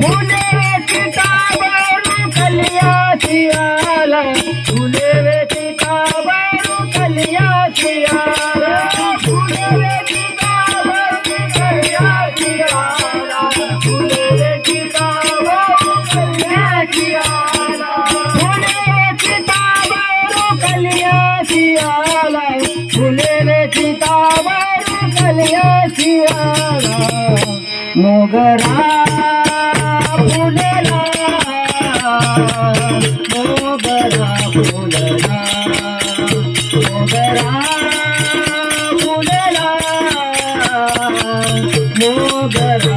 फुले किताब कल्या मोगरा फुलला मोगरा फुलला मोगरा फुलला मोगरा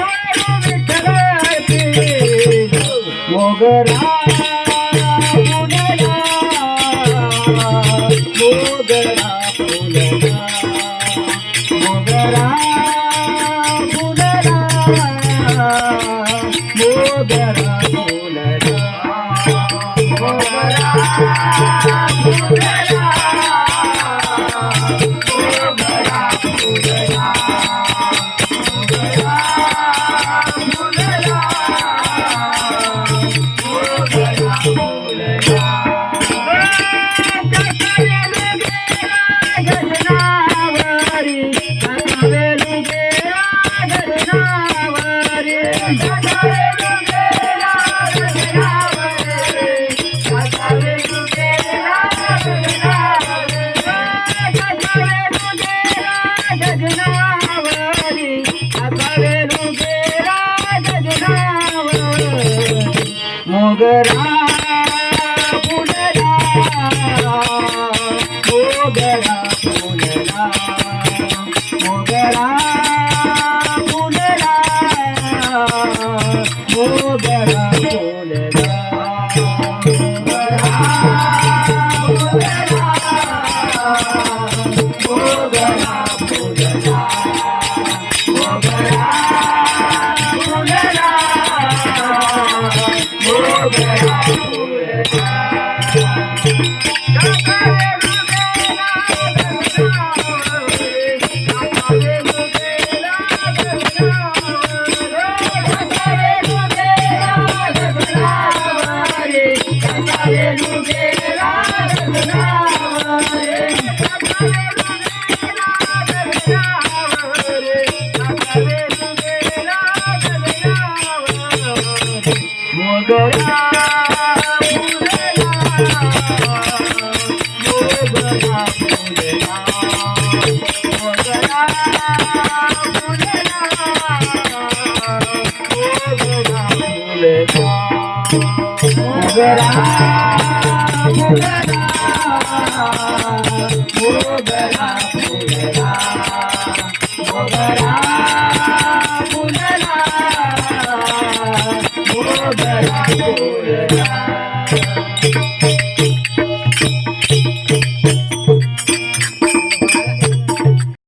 Oh, मोगरा मोगरा मोगरा मोगरा